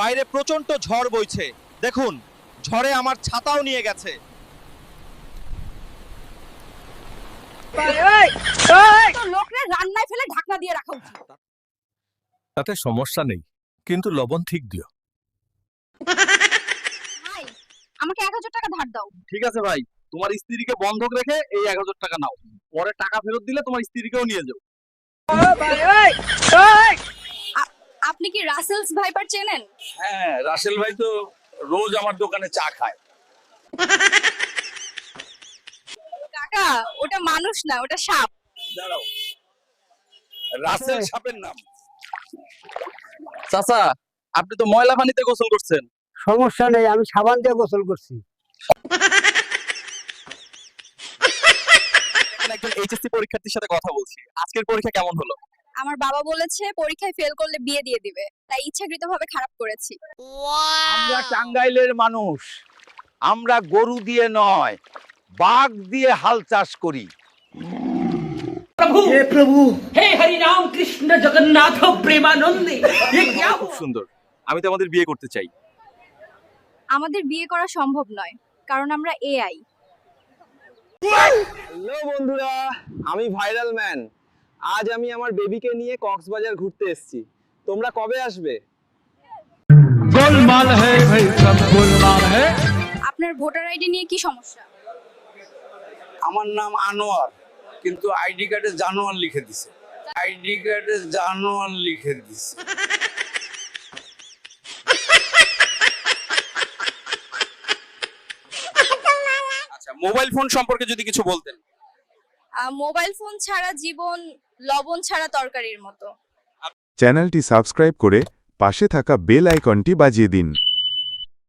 বাইরে প্রচণ্ড ঝড় বইছে। দেখুন ঝড়ে আমার ছাতাও নিয়ে গেছে। তো রান্নায় ফেলে ঢাকনা দিয়ে রাখা উচিত। তাতে সমস্যা নেই কিন্তু লবণ ঠিক দিও। ভাই আমাকে এক হাজার টাকা ধার দাও। ঠিক আছে ভাই তোমার স্ত্রীকে বন্ধক রেখে এই এক হাজার টাকা নাও। পরে টাকা ফেরত দিলে তোমার স্ত্রীকেও নিয়ে যাও। কি রাসেলস ভাইপার চেনেন? হ্যাঁ রাসেল ভাই তো রোজ আমার দোকানে চা খায়। কাকা ওটা মানুষ না ওটা সাপ। দাঁড়াও। রাসেল সাপের নাম। চাচা আপনি তো ময়লা পানিতে গোসল করছেন। সমস্যা নেই আমি সাবান দিয়ে গোসল করছি। এখন একজন এইচএসসি পরীক্ষার্থীর সাথে কথা বলছি। আজকের পরীক্ষা কেমন হলো? আমার বাবা বলেছে পরীক্ষায় ফেল করলে বিয়ে দিয়ে দিবে। তাই ইচ্ছাকৃত ভাবে খারাপ করেছি। আমরা টাঙ্গাইলের মানুষ। আমরা গরু দিয়ে নয় বাঘ দিয়ে হাল চাষ করি। প্রভু! হে হরি রাম কৃষ্ণ জগন্নাথ প্রেমানন্দে। খুব সুন্দর। আমি তো আমাদের বিয়ে করতে চাই। আমাদের বিয়ে করা সম্ভব নয় কারণ আমরা এআই হ্যালো বন্ধুরা আমি ভাইরাল ম্যান আজ আমি আমার বেবিকে নিয়ে কক্সবাজার ঘুরতে এসেছি। তোমরা কবে আসবে? আপনার ভোটার আইডি নিয়ে কি সমস্যা? আমার নাম আনোয়ার কিন্তু আইডি কার্ডে জানোয়ার লিখে দিছে। আইডি কার্ডে জানোয়ার লিখে দিছে। আচ্ছা মোবাইল ফোন সম্পর্কে যদি কিছু বলতেন। মোবাইল ফোন ছাড়া জীবন, লবণ ছাড়া তরকারির মতো। চ্যানেলটি সাবস্ক্রাইব করে পাশে থাকা বেল আইকনটি বাজিয়ে দিন।